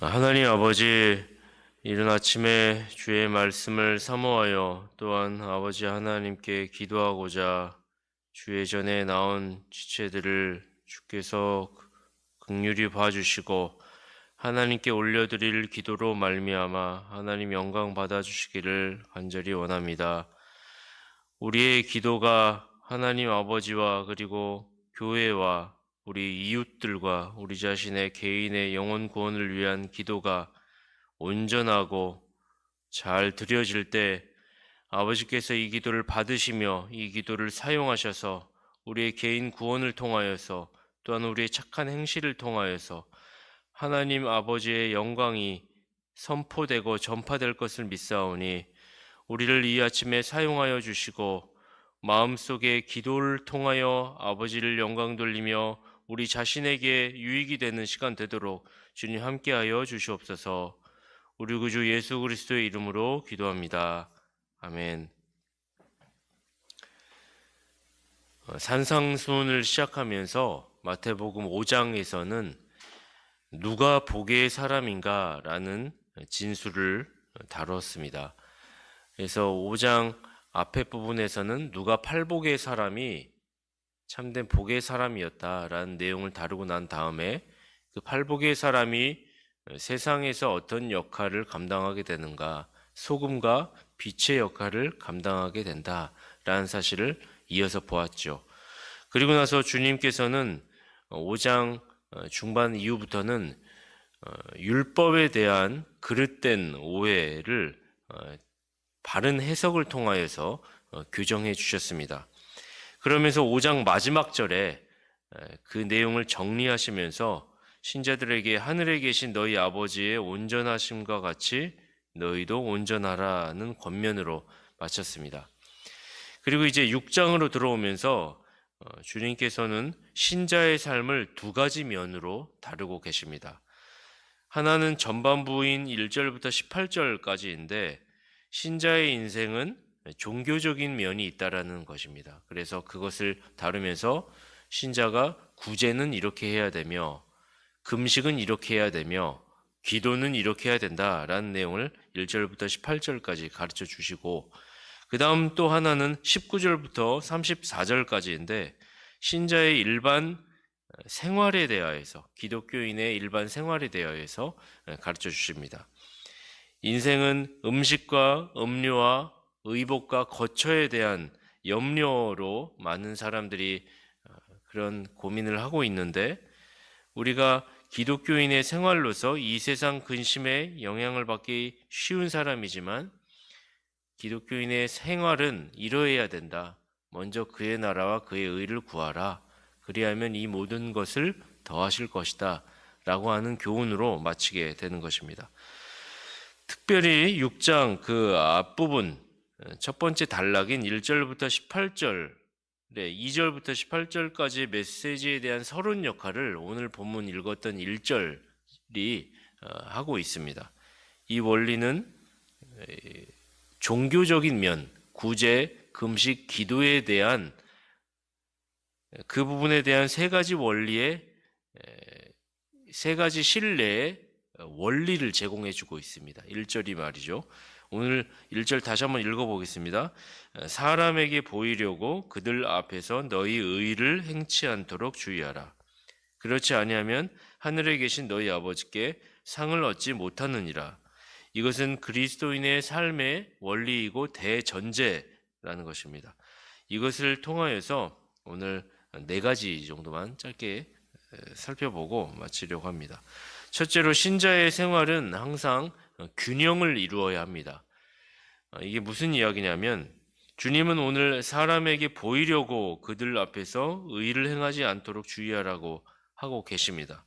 하나님 아버지, 이른 아침에 주의 말씀을 사모하여 또한 아버지 하나님께 기도하고자 주의 전에 나온 지체들을 주께서 극률히 봐주시고 하나님께 올려드릴 기도로 말미암아 하나님 영광 받아주시기를 간절히 원합니다. 우리의 기도가 하나님 아버지와 그리고 교회와 우리 이웃들과 우리 자신의 개인의 영혼 구원을 위한 기도가 온전하고 잘 드려질 때 아버지께서 이 기도를 받으시며 이 기도를 사용하셔서 우리의 개인 구원을 통하여서 또한 우리의 착한 행실을 통하여서 하나님 아버지의 영광이 선포되고 전파될 것을 믿사오니 우리를 이 아침에 사용하여 주시고 마음속에 기도를 통하여 아버지를 영광 돌리며 우리 자신에게 유익이 되는 시간 되도록 주님 함께하여 주시옵소서. 우리 구주 예수 그리스도의 이름으로 기도합니다. 아멘. 어, 산상수훈을 시작하면서 마태복음 5장에서는 누가 복의 사람인가라는 진술을 다뤘습니다. 그래서 5장 앞에 부분에서는 누가 팔복의 사람이 참된 복의 사람이었다라는 내용을 다루고 난 다음에 그 팔복의 사람이 세상에서 어떤 역할을 감당하게 되는가, 소금과 빛의 역할을 감당하게 된다라는 사실을 이어서 보았죠. 그리고 나서 주님께서는 5장 중반 이후부터는 어, 율법에 대한 그릇된 오해를 어, 바른 해석을 통하여서 어, 교정해 주셨습니다. 그러면서 5장 마지막 절에 그 내용을 정리하시면서 신자들에게 하늘에 계신 너희 아버지의 온전하심과 같이 너희도 온전하라는 권면으로 마쳤습니다. 그리고 이제 6장으로 들어오면서 어, 주님께서는 신자의 삶을 두 가지 면으로 다루고 계십니다. 하나는 전반부인 1절부터 18절까지인데 신자의 인생은 종교적인 면이 있다라는 것입니다. 그래서 그것을 다루면서 신자가 구제는 이렇게 해야 되며 금식은 이렇게 해야 되며 기도는 이렇게 해야 된다라는 내용을 1절부터 18절까지 가르쳐 주시고 그 다음 또 하나는 19절부터 34절까지인데 신자의 일반 생활에 대하여서 기독교인의 일반 생활에 대하여서 가르쳐 주십니다. 인생은 음식과 음료와 의복과 거처에 대한 염려로 많은 사람들이 어, 그런 고민을 하고 있는데 우리가 기독교인의 생활로서 이 세상 근심에 영향을 받기 쉬운 사람이지만 기독교인의 생활은 이러해야 된다. 먼저 그의 나라와 그의 의를 구하라. 그리하면 이 모든 것을 더하실 것이다. 라고 하는 교훈으로 마치게 되는 것입니다. 특별히 6장 그 앞부분 첫 번째 단락인 1절부터 18절, 네, 2절부터 18절까지의 메시지에 대한 서론 역할을 오늘 본문 읽었던 1절이 어, 하고 있습니다. 이 원리는 종교적인 면, 구제, 금식, 기도에 대한 그 부분에 대한 세 가지 원리의 세 가지 신뢰의 원리를 제공해 주고 있습니다. 1절이 말이죠. 오늘 1절 다시 한번 읽어보겠습니다. 사람에게 보이려고 그들 앞에서 너희 의를 행치 않도록 주의하라. 그렇지 아니하면 하늘에 계신 너희 아버지께 상을 얻지 못하느니라. 이것은 그리스도인의 삶의 원리이고 대전제라는 것입니다. 이것을 통하여서 오늘 네 가지 정도만 짧게 살펴보고 마치려고 합니다. 첫째로 신자의 생활은 항상 균형을 이루어야 합니다. 아, 이게 무슨 이야기냐면 주님은 오늘 사람에게 보이려고 그들 앞에서 의를 행하지 않도록 주의하라고 하고 계십니다.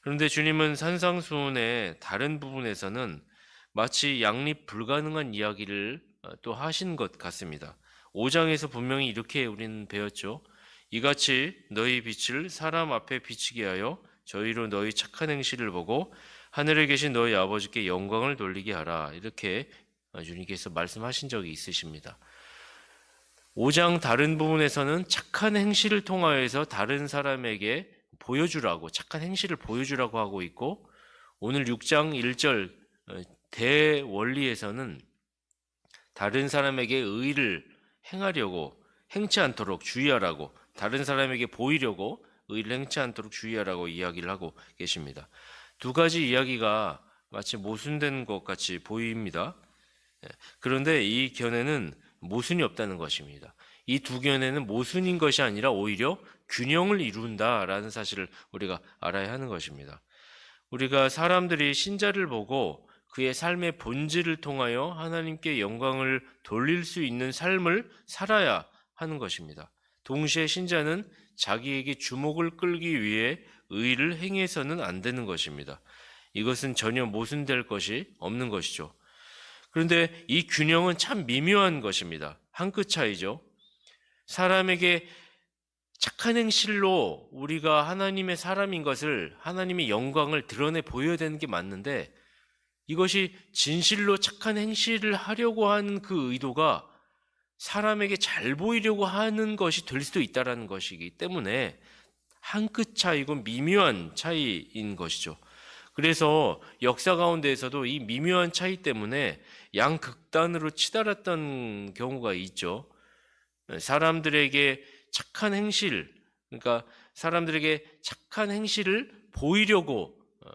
그런데 주님은 산상수훈의 다른 부분에서는 마치 양립 불가능한 이야기를 어, 또 하신 것 같습니다. 5장에서 분명히 이렇게 우리는 배웠죠. 이같이 너희 빛을 사람 앞에 비치게 하여 저희로 너희 착한 행실을 보고 하늘에 계신 너희 아버지께 영광을 돌리게 하라. 이렇게 주님께서 말씀하신 적이 있으십니다. 5장 다른 부분에서는 착한 행실을 통하여서 다른 사람에게 보여주라고, 착한 행실을 보여주라고 하고 있고, 오늘 6장 1절 어, 대원리에서는 다른 사람에게 의를 행하려고 행치 않도록 주의하라고 다른 사람에게 보이려고 의를 행치 않도록 주의하라고 이야기를 하고 계십니다. 두 가지 이야기가 마치 모순된 것 같이 보입니다. 예, 그런데 이 견해는 모순이 없다는 것입니다. 이 두 견해는 모순인 것이 아니라 오히려 균형을 이룬다라는 사실을 우리가 알아야 하는 것입니다. 우리가 사람들이 신자를 보고 그의 삶의 본질을 통하여 하나님께 영광을 돌릴 수 있는 삶을 살아야 하는 것입니다. 동시에 신자는 자기에게 주목을 끌기 위해 의를 행해서는 안 되는 것입니다. 이것은 전혀 모순될 것이 없는 것이죠. 그런데 이 균형은 참 미묘한 것입니다. 한 끗 차이죠. 사람에게 착한 행실로 우리가 하나님의 사람인 것을 하나님의 영광을 드러내 보여야 되는 게 맞는데 이것이 진실로 착한 행실을 하려고 하는 그 의도가 사람에게 잘 보이려고 하는 것이 될 수도 있다라는 것이기 때문에 한 끗 차이고 미묘한 차이인 것이죠. 그래서 역사 가운데에서도 이 미묘한 차이 때문에 양 극단으로 치달았던 경우가 있죠. 사람들에게 착한 행실, 그러니까 사람들에게 착한 행실을 보이려고 어,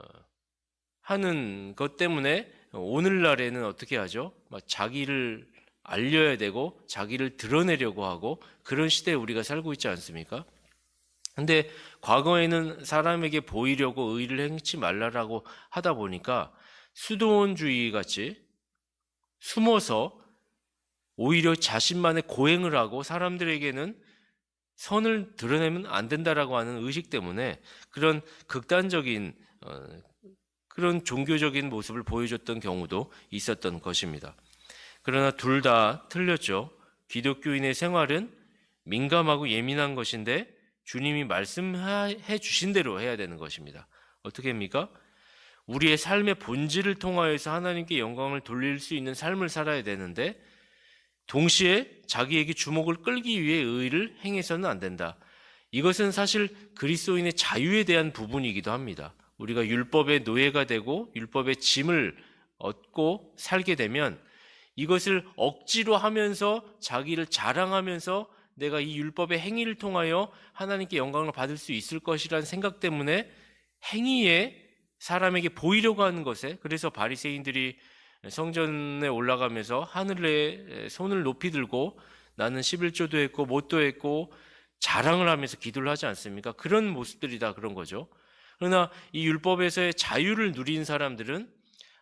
하는 것 때문에 오늘날에는 어떻게 하죠? 막 자기를 알려야 되고 자기를 드러내려고 하고 그런 시대에 우리가 살고 있지 않습니까? 근데 과거에는 사람에게 보이려고 의를 행치 말라라고 하다 보니까 수도원주의 같이 숨어서 오히려 자신만의 고행을 하고 사람들에게는 선을 드러내면 안 된다라고 하는 의식 때문에 그런 극단적인 어, 그런 종교적인 모습을 보여줬던 경우도 있었던 것입니다. 그러나 둘 다 틀렸죠. 기독교인의 생활은 민감하고 예민한 것인데 주님이 말씀해 주신 대로 해야 되는 것입니다. 어떻게 합니까? 우리의 삶의 본질을 통하여서 하나님께 영광을 돌릴 수 있는 삶을 살아야 되는데 동시에 자기에게 주목을 끌기 위해 의를 행해서는 안 된다. 이것은 사실 그리스도인의 자유에 대한 부분이기도 합니다. 우리가 율법의 노예가 되고 율법의 짐을 얻고 살게 되면 이것을 억지로 하면서 자기를 자랑하면서 내가 이 율법의 행위를 통하여 하나님께 영광을 받을 수 있을 것이라는 생각 때문에 행위에 사람에게 보이려고 하는 것에 그래서 바리새인들이 성전에 올라가면서 하늘에 손을 높이 들고 나는 11조도 했고 못도 했고 자랑을 하면서 기도를 하지 않습니까? 그런 모습들이다 그런 거죠. 그러나 이 율법에서의 자유를 누린 사람들은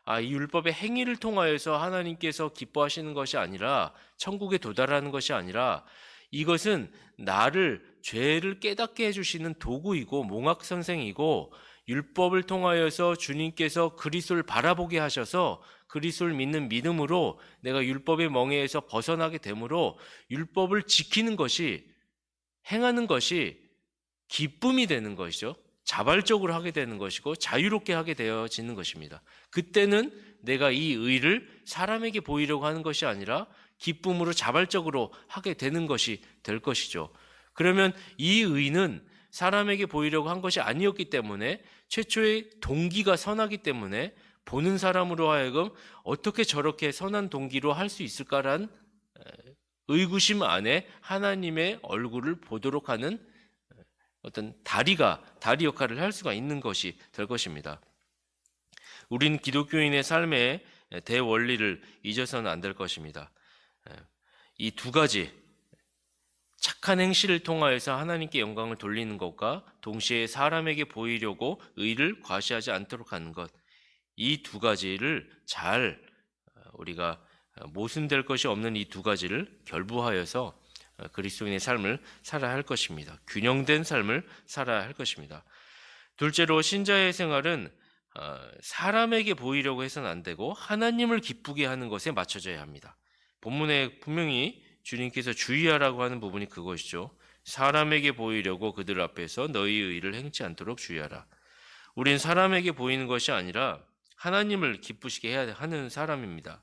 아, 이 율법의 행위를 통하여서 하나님께서 기뻐하시는 것이 아니라 천국에 도달하는 것이 아니라 이것은 나를 죄를 깨닫게 해주시는 도구이고 몽학 선생이고 율법을 통하여서 주님께서 그리스도를 바라보게 하셔서 그리스도를 믿는 믿음으로 내가 율법의 멍에에서 벗어나게 되므로 율법을 지키는 것이 행하는 것이 기쁨이 되는 것이죠. 자발적으로 하게 되는 것이고 자유롭게 하게 되어지는 것입니다. 그때는 내가 이 의를 사람에게 보이려고 하는 것이 아니라 기쁨으로 자발적으로 하게 되는 것이 될 것이죠. 그러면 이 의는 사람에게 보이려고 한 것이 아니었기 때문에 최초의 동기가 선하기 때문에 보는 사람으로 하여금 어떻게 저렇게 선한 동기로 할 수 있을까란 의구심 안에 하나님의 얼굴을 보도록 하는 어떤 다리가 다리 역할을 할 수가 있는 것이 될 것입니다. 우린 기독교인의 삶의 대원리를 잊어서는 안 될 것입니다. 이 두 가지 착한 행실을 통하여서 하나님께 영광을 돌리는 것과 동시에 사람에게 보이려고 의를 과시하지 않도록 하는 것. 이 두 가지를 잘 우리가 모순될 것이 없는 이 두 가지를 결부하여서 그리스도인의 삶을 살아야 할 것입니다. 균형된 삶을 살아야 할 것입니다. 둘째로 신자의 생활은 사람에게 보이려고 해서는 안 되고 하나님을 기쁘게 하는 것에 맞춰져야 합니다. 본문에 분명히 주님께서 주의하라고 하는 부분이 그것이죠. 사람에게 보이려고 그들 앞에서 너희의 의를 행치 않도록 주의하라. 우린 사람에게 보이는 것이 아니라 하나님을 기쁘시게 해야 하는 사람입니다.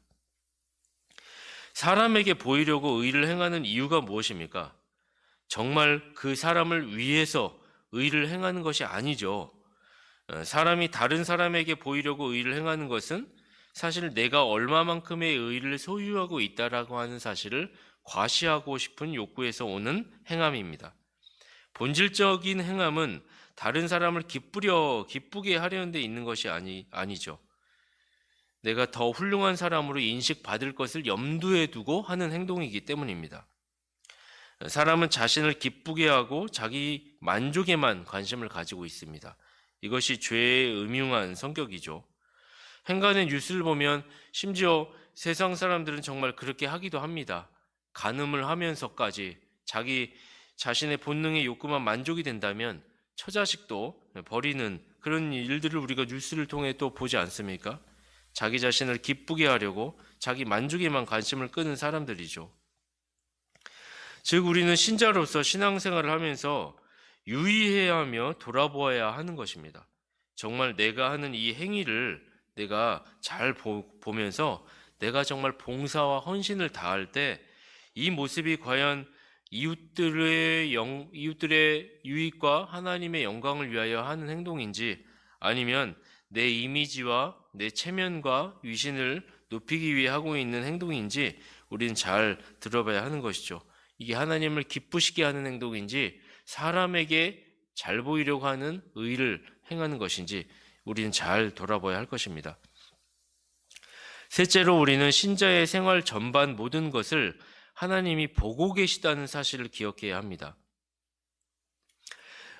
사람에게 보이려고 의를 행하는 이유가 무엇입니까? 정말 그 사람을 위해서 의를 행하는 것이 아니죠. 어, 사람이 다른 사람에게 보이려고 의를 행하는 것은 사실 내가 얼마만큼의 의를 소유하고 있다라고 하는 사실을 과시하고 싶은 욕구에서 오는 행함입니다. 본질적인 행함은 다른 사람을 기쁘려 기쁘게 하려는 데 있는 것이 아니 아니죠. 내가 더 훌륭한 사람으로 인식받을 것을 염두에 두고 하는 행동이기 때문입니다. 사람은 자신을 기쁘게 하고 자기 만족에만 관심을 가지고 있습니다. 이것이 죄의 음흉한 성격이죠. 행간의 뉴스를 보면 심지어 세상 사람들은 정말 그렇게 하기도 합니다. 간음을 하면서까지 자기 자신의 본능의 욕구만 만족이 된다면 처자식도 버리는 그런 일들을 우리가 뉴스를 통해 또 보지 않습니까? 자기 자신을 기쁘게 하려고 자기 만족에만 관심을 끄는 사람들이죠. 즉 우리는 신자로서 신앙생활을 하면서 유의해야 하며 돌아보아야 하는 것입니다. 정말 내가 하는 이 행위를 내가 잘 보, 보면서 내가 정말 봉사와 헌신을 다할 때 이 모습이 과연 이웃들의 영, 이웃들의 유익과 하나님의 영광을 위하여 하는 행동인지 아니면 내 이미지와 내 체면과 위신을 높이기 위해 하고 있는 행동인지 우리는 잘 들어봐야 하는 것이죠. 이게 하나님을 기쁘시게 하는 행동인지 사람에게 잘 보이려고 하는 의를 행하는 것인지 우리는 잘 돌아봐야 할 것입니다. 셋째로 우리는 신자의 생활 전반 모든 것을 하나님이 보고 계시다는 사실을 기억해야 합니다.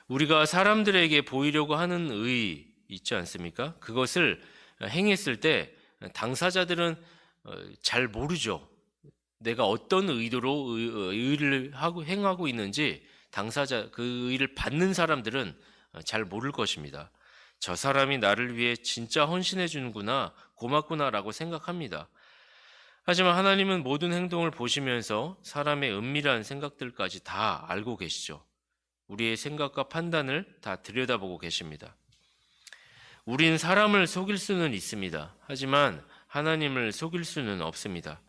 우리가 사람들에게 보이려고 하는 의 있지 않습니까? 그것을 행했을 때 당사자들은 어, 잘 모르죠. 내가 어떤 의도로 의를 하고 행하고 있는지 당사자 그 의를 받는 사람들은 잘 모를 것입니다. 저 사람이 나를 위해 진짜 헌신해 주는구나, 고맙구나라고 생각합니다. 하지만 하나님은 모든 행동을 보시면서 사람의 은밀한 생각들까지 다 알고 계시죠. 우리의 생각과 판단을 다 들여다보고 계십니다. 우린 사람을 속일 수는 있습니다. 하지만 하나님을 속일 수는 없습니다.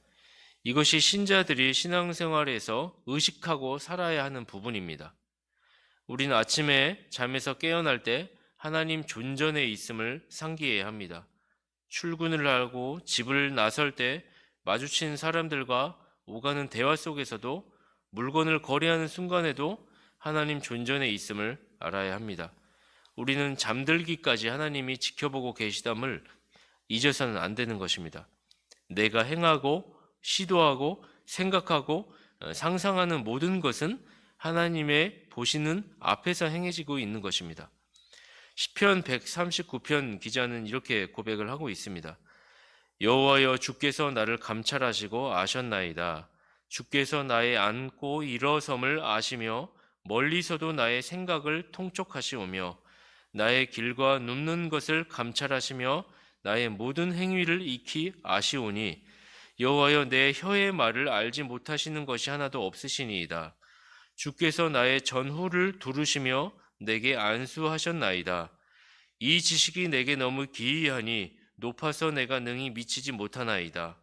이것이 신자들이 신앙생활에서 의식하고 살아야 하는 부분입니다. 우리는 아침에 잠에서 깨어날 때 하나님 존전에 있음을 상기해야 합니다. 출근을 하고 집을 나설 때 마주친 사람들과 오가는 대화 속에서도 물건을 거래하는 순간에도 하나님 존전에 있음을 알아야 합니다. 우리는 잠들기까지 하나님이 지켜보고 계시담을 잊어서는 안 되는 것입니다. 내가 행하고 시도하고 생각하고 어, 상상하는 모든 것은 하나님의 보시는 앞에서 행해지고 있는 것입니다. 시편 139편 기자는 이렇게 고백을 하고 있습니다. 여호와여 주께서 나를 감찰하시고 아셨나이다. 주께서 나의 앉고 일어섬을 아시며 멀리서도 나의 생각을 통촉하시오며 나의 길과 눕는 것을 감찰하시며 나의 모든 행위를 익히 아시오니 여호와여 내 혀의 말을 알지 못하시는 것이 하나도 없으시니이다. 주께서 나의 전후를 두르시며 내게 안수하셨나이다. 이 지식이 내게 너무 기이하니 높아서 내가 능히 미치지 못하나이다.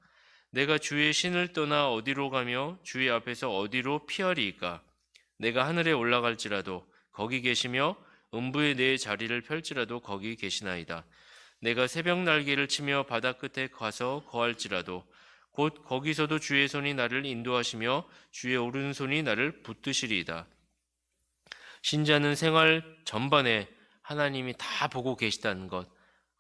내가 주의 신을 떠나 어디로 가며 주의 앞에서 어디로 피하리이까? 내가 하늘에 올라갈지라도 거기 계시며 음부의 내 자리를 펼지라도 거기 계시나이다. 내가 새벽 날개를 치며 바다 끝에 가서 거할지라도 곧 거기서도 주의 손이 나를 인도하시며 주의 오른손이 나를 붙드시리이다. 신자는 생활 전반에 하나님이 다 보고 계시다는 것,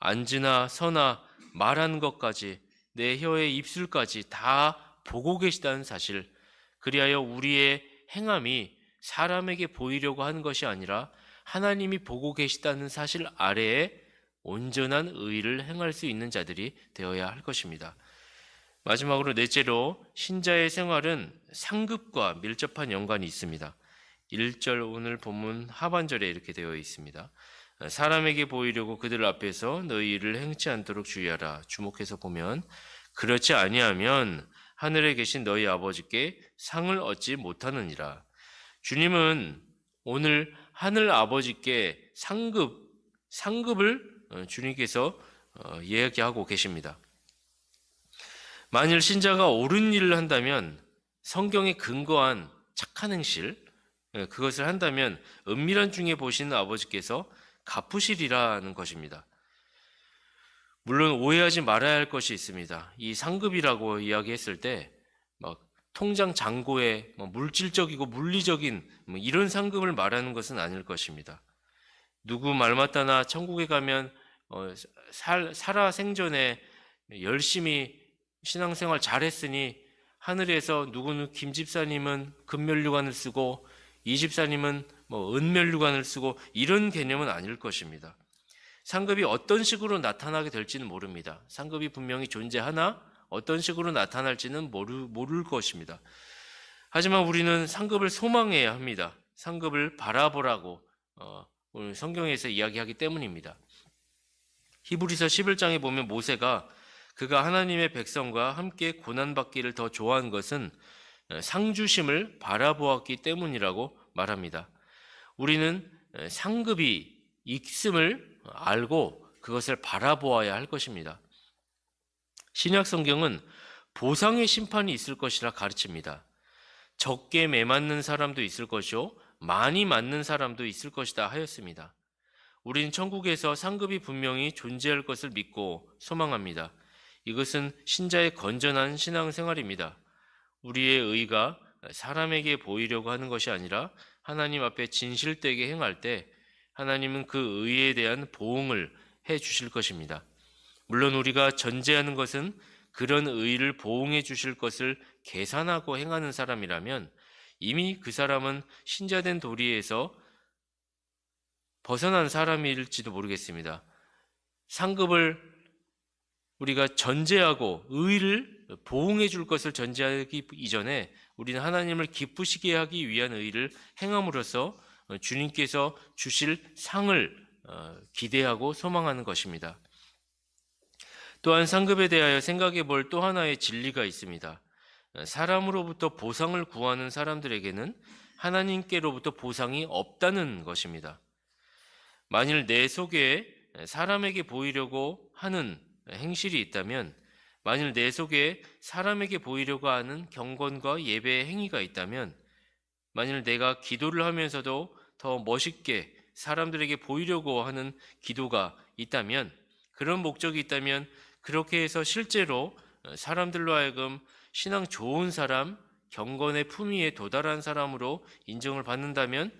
앉으나 서나 말하는 것까지 내 혀의 입술까지 다 보고 계시다는 사실, 그리하여 우리의 행함이 사람에게 보이려고 하는 것이 아니라 하나님이 보고 계시다는 사실 아래에 온전한 의를 행할 수 있는 자들이 되어야 할 것입니다. 마지막으로 넷째로 신자의 생활은 상급과 밀접한 연관이 있습니다. 1절 오늘 본문 하반절에 이렇게 되어 있습니다. 사람에게 보이려고 그들 앞에서 너희 일을 행치 않도록 주의하라. 주목해서 보면 그렇지 아니하면 하늘에 계신 너희 아버지께 상을 얻지 못하느니라. 주님은 오늘 하늘 아버지께 상급 상급을 어, 주님께서 어, 이야기하고 계십니다. 만일 신자가 옳은 일을 한다면 성경에 근거한 착한 행실 예, 그것을 한다면 은밀한 중에 보시는 아버지께서 갚으시리라는 것입니다. 물론 오해하지 말아야 할 것이 있습니다. 이 상급이라고 이야기했을 때 막 통장 잔고에 뭐 물질적이고 물리적인 뭐 이런 상급을 말하는 것은 아닐 것입니다. 누구 말 맞다나 천국에 가면 어, 살, 살아 생전에 열심히 신앙생활 잘했으니 하늘에서 누구는 김 집사님은 금면류관을 쓰고 이 집사님은 뭐 은면류관을 쓰고 이런 개념은 아닐 것입니다. 상급이 어떤 식으로 나타나게 될지는 모릅니다. 상급이 분명히 존재하나 어떤 식으로 나타날지는 모르, 모를 것입니다. 하지만 우리는 상급을 소망해야 합니다. 상급을 바라보라고 어, 오늘 성경에서 이야기하기 때문입니다. 히브리서 11장에 보면 모세가 그가 하나님의 백성과 함께 고난받기를 더 좋아한 것은 상주심을 바라보았기 때문이라고 말합니다. 우리는 상급이 있음을 알고 그것을 바라보아야 할 것입니다. 신약 성경은 보상의 심판이 있을 것이라 가르칩니다. 적게 매맞는 사람도 있을 것이요 많이 맞는 사람도 있을 것이다 하였습니다. 우리는 천국에서 상급이 분명히 존재할 것을 믿고 소망합니다. 이것은 신자의 건전한 신앙생활입니다. 우리의 의가 사람에게 보이려고 하는 것이 아니라 하나님 앞에 진실되게 행할 때 하나님은 그 의에 대한 보응을 해 주실 것입니다. 물론 우리가 전제하는 것은 그런 의를 보응해 주실 것을 계산하고 행하는 사람이라면 이미 그 사람은 신자된 도리에서 벗어난 사람일지도 모르겠습니다. 상급을 우리가 전제하고 의를 보응해 줄 것을 전제하기 이전에 우리는 하나님을 기쁘시게 하기 위한 의를 행함으로써 주님께서 주실 상을 어, 기대하고 소망하는 것입니다. 또한 상급에 대하여 생각해 볼 또 하나의 진리가 있습니다. 사람으로부터 보상을 구하는 사람들에게는 하나님께로부터 보상이 없다는 것입니다. 만일 내 속에 사람에게 보이려고 하는 행실이 있다면, 만일 내 속에 사람에게 보이려고 하는 경건과 예배의 행위가 있다면, 만일 내가 기도를 하면서도 더 멋있게 사람들에게 보이려고 하는 기도가 있다면, 그런 목적이 있다면, 그렇게 해서 실제로 사람들로 하여금 신앙 좋은 사람, 경건의 품위에 도달한 사람으로 인정을 받는다면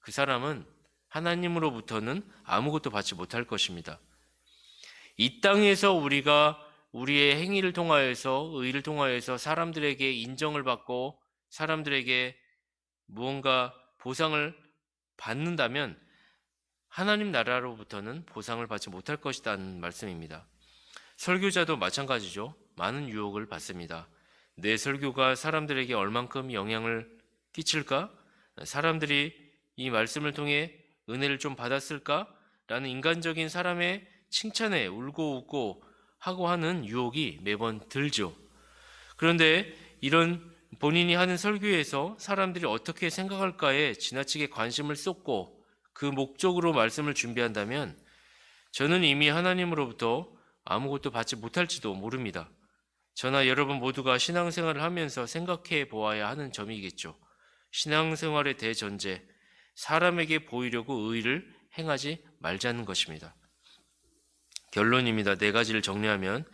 그 사람은 하나님으로부터는 아무것도 받지 못할 것입니다. 이 땅에서 우리가 우리의 행위를 통하여서 의를 통하여서 사람들에게 인정을 받고 사람들에게 무언가 보상을 받는다면 하나님 나라로부터는 보상을 받지 못할 것이라는 말씀입니다. 설교자도 마찬가지죠. 많은 유혹을 받습니다. 내 설교가 사람들에게 얼만큼 영향을 끼칠까? 사람들이 이 말씀을 통해 은혜를 좀 받았을까? 라는 인간적인 사람의 칭찬에 울고 웃고 하고 하는 유혹이 매번 들죠. 그런데 이런 본인이 하는 설교에서 사람들이 어떻게 생각할까에 지나치게 관심을 쏟고 그 목적으로 말씀을 준비한다면 저는 이미 하나님으로부터 아무것도 받지 못할지도 모릅니다. 저나 여러분 모두가 신앙생활을 하면서 생각해 보아야 하는 점이겠죠. 신앙생활의 대전제, 사람에게 보이려고 의를 행하지 말자는 것입니다. 결론입니다. 네 가지를 정리하면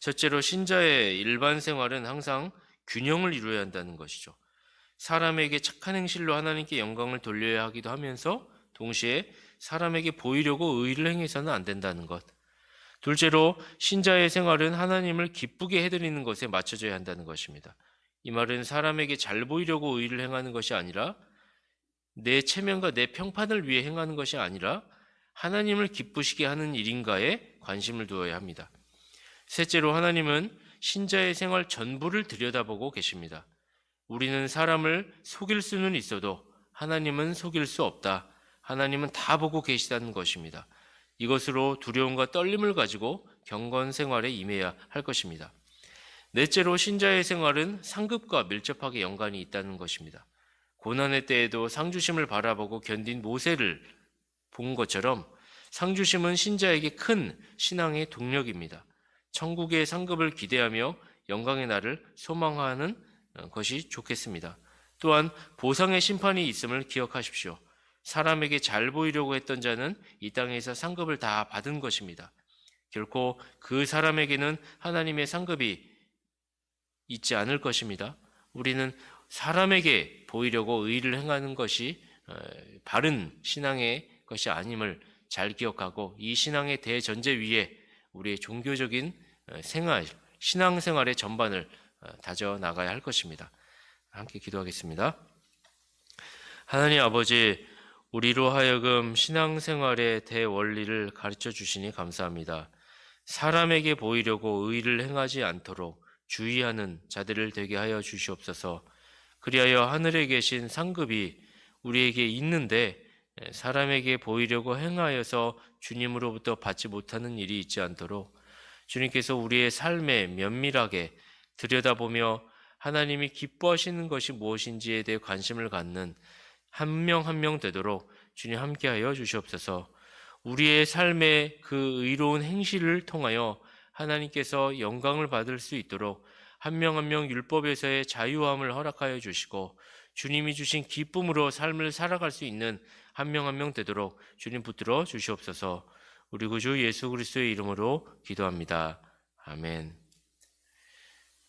첫째로 신자의 일반 생활은 항상 균형을 이루어야 한다는 것이죠. 사람에게 착한 행실로 하나님께 영광을 돌려야 하기도 하면서 동시에 사람에게 보이려고 의를 행해서는 안 된다는 것. 둘째로 신자의 생활은 하나님을 기쁘게 해드리는 것에 맞춰져야 한다는 것입니다. 이 말은 사람에게 잘 보이려고 의를 행하는 것이 아니라 내 체면과 내 평판을 위해 행하는 것이 아니라 하나님을 기쁘시게 하는 일인가에 관심을 두어야 합니다. 셋째로 하나님은 신자의 생활 전부를 들여다보고 계십니다. 우리는 사람을 속일 수는 있어도 하나님은 속일 수 없다. 하나님은 다 보고 계시다는 것입니다. 이것으로 두려움과 떨림을 가지고 경건 생활에 임해야 할 것입니다. 넷째로 신자의 생활은 상급과 밀접하게 연관이 있다는 것입니다. 고난의 때에도 상주심을 바라보고 견딘 모세를 본 것처럼 상주심은 신자에게 큰 신앙의 동력입니다. 천국의 상급을 기대하며 영광의 날을 소망하는 것이 좋겠습니다. 또한 보상의 심판이 있음을 기억하십시오. 사람에게 잘 보이려고 했던 자는 이 땅에서 상급을 다 받은 것입니다. 결코 그 사람에게는 하나님의 상급이 있지 않을 것입니다. 우리는 사람에게 보이려고 의를 행하는 것이 어, 바른 신앙의 것이 아님을 잘 기억하고 이 신앙의 대전제 위에 우리의 종교적인 어, 생활, 신앙생활의 전반을 어, 다져 나가야 할 것입니다. 함께 기도하겠습니다. 하나님 아버지, 우리로 하여금 신앙생활의 대원리를 가르쳐 주시니 감사합니다. 사람에게 보이려고 의를 행하지 않도록 주의하는 자들을 되게 하여 주시옵소서. 그리하여 하늘에 계신 상급이 우리에게 있는데 사람에게 보이려고 행하여서 주님으로부터 받지 못하는 일이 있지 않도록 주님께서 우리의 삶에 면밀하게 들여다보며 하나님이 기뻐하시는 것이 무엇인지에 대해 관심을 갖는 한 명 한 명 되도록 주님 함께하여 주시옵소서. 우리의 삶의 그 의로운 행실을 통하여 하나님께서 영광을 받을 수 있도록 한 명 한 명 율법에서의 자유함을 허락하여 주시고 주님이 주신 기쁨으로 삶을 살아갈 수 있는 한명 한명 되도록 주님 붙들어 주시옵소서. 우리 구주 예수 그리스도의 이름으로 기도합니다. 아멘.